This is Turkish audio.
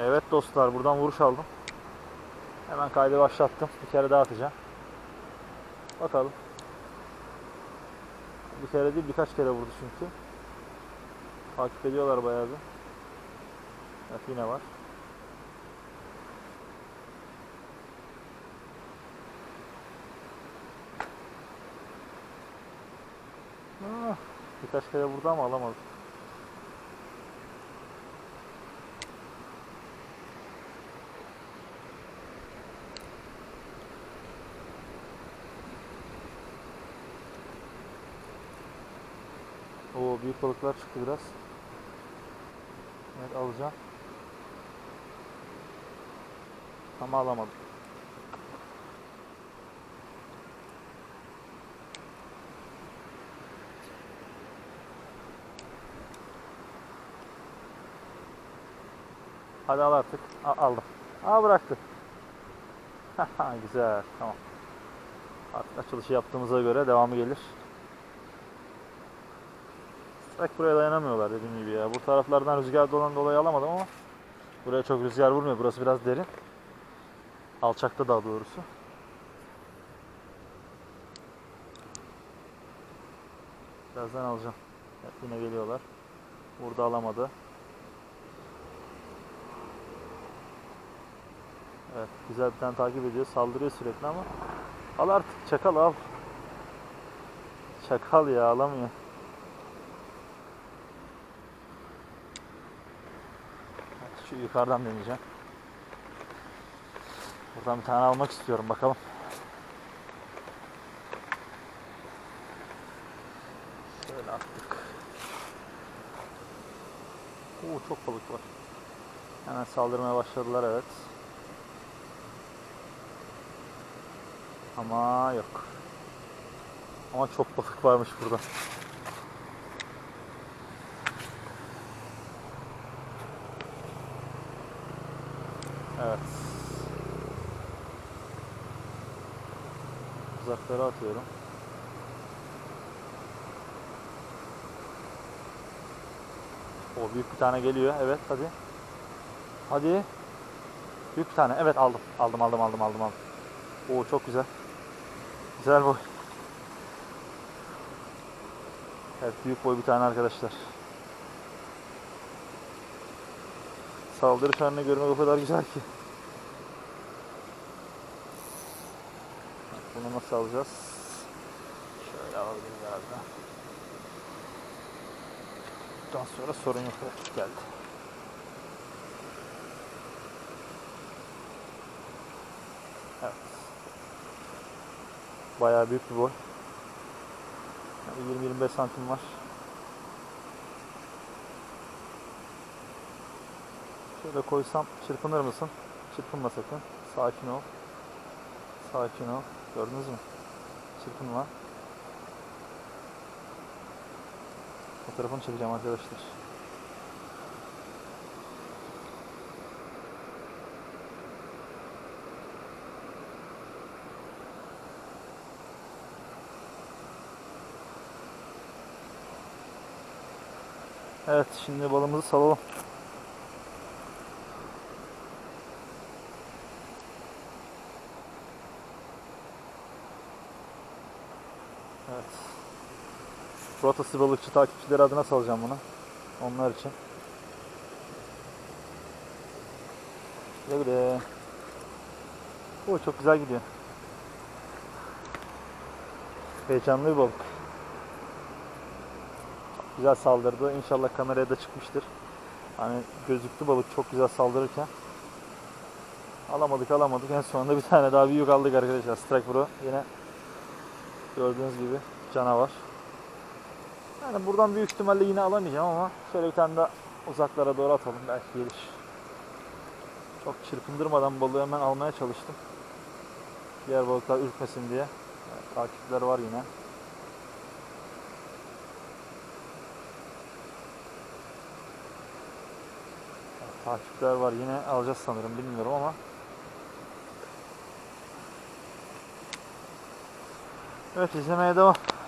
Evet dostlar buradan vuruş aldım. Hemen kaydı başlattım. Bir kere daha atacağım. Bakalım. Bir kere değil birkaç kere vurdu çünkü. Takip ediyorlar bayağı bir. Evet yine var. Ah, birkaç kere vurdu ama alamadı. Oo büyük balıklar çıktı biraz. Evet alacağım. Ama alamadım. Hadi al artık. A- aldım. Aa bıraktı. Güzel. Tamam. Artık açılışı yaptığımıza göre devamı gelir. Strike buraya dayanamıyorlar dediğim gibi ya. Bu taraflardan rüzgar dolan dolayı alamadım ama buraya çok rüzgar vurmuyor. Burası biraz derin. Alçakta daha doğrusu. Birazdan alacağım. Evet, yine geliyorlar. Burada alamadı. Evet, güzel bir tane takip ediyor. Saldırıyor sürekli ama al artık çakal al. Çakal ya alamıyor. Şu yukarıdan deneyeceğim. Buradan bir tane almak istiyorum bakalım. Şöyle attık. Oo çok balık var. Hemen saldırmaya başladılar evet. Ama yok. Ama çok balık varmış burada. Evet. Uzaklara atıyorum. O büyük bir tane geliyor. Evet hadi. Hadi. Büyük bir tane. Evet aldım. Aldım aldım aldım aldım aldım. Oo çok güzel. Güzel boy. Evet büyük boy bir tane arkadaşlar. Saldırı şanını görmek o kadar güzel ki. Bunu nasıl alacağız? Şöyle alabiliriz herhalde. Bundan sonra sorun yok. Geldi. Evet. Bayağı büyük bir boy. Yani 20-25 santim var. Şöyle koysam çırpınır mısın? Çırpınma sakın. Sakin ol. Sakin ol. Gördünüz mü? Çırpınma. Fotoğrafını çekeceğim arkadaşlar. Evet şimdi balımızı salalım. Evet. Rotası balıkçı takipçileri adına salacağım bunu. Onlar için. Güle güle. Oo, çok güzel gidiyor. Heyecanlı bir balık. Güzel saldırdı. İnşallah kameraya da çıkmıştır. Hani gözüktü balık çok güzel saldırırken. Alamadık alamadık. En sonunda bir tane daha büyük aldık arkadaşlar. Strike Pro yine gördüğünüz gibi canavar. Yani buradan büyük ihtimalle yine alamayacağım ama şöyle bir tane daha uzaklara doğru atalım. Belki gelir. Çok çırpındırmadan balığı hemen almaya çalıştım. Diğer balıklar ürkmesin diye. Evet, takipler var yine. Takipler var yine alacağız sanırım bilmiyorum ama. Evet izlemeye devam.